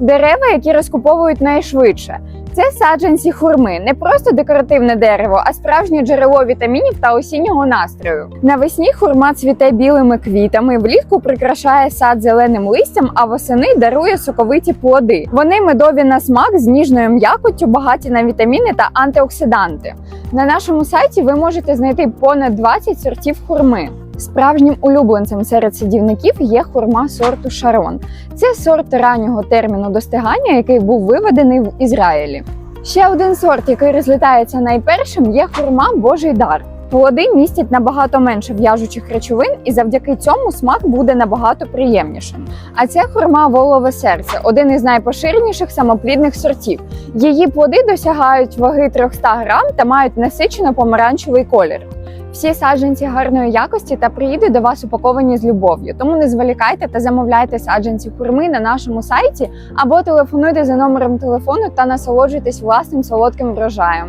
Дерева, які розкуповують найшвидше. Це саджанці хурми, не просто декоративне дерево, а справжнє джерело вітамінів та осіннього настрою. Навесні хурма цвіте білими квітами, влітку прикрашає сад зеленим листям, а восени дарує соковиті плоди. Вони медові на смак з ніжною м'якоттю, багаті на вітаміни та антиоксиданти. На нашому сайті ви можете знайти понад 20 сортів хурми. Справжнім улюбленцем серед садівників є хурма сорту Шарон. Це сорт раннього терміну достигання, який був виведений в Ізраїлі. Ще один сорт, який розлітається найпершим, є хурма Божий дар. Плоди містять набагато менше в'яжучих речовин, і завдяки цьому смак буде набагато приємнішим. А це хурма волове серце, один із найпоширеніших самоплідних сортів. Її плоди досягають ваги 300 грам та мають насичено помаранчевий колір. Всі саджанці гарної якості та приїдуть до вас упаковані з любов'ю. Тому не зволікайте та замовляйте саджанці хурми на нашому сайті або телефонуйте за номером телефону та насолоджуйтесь власним солодким врожаєм.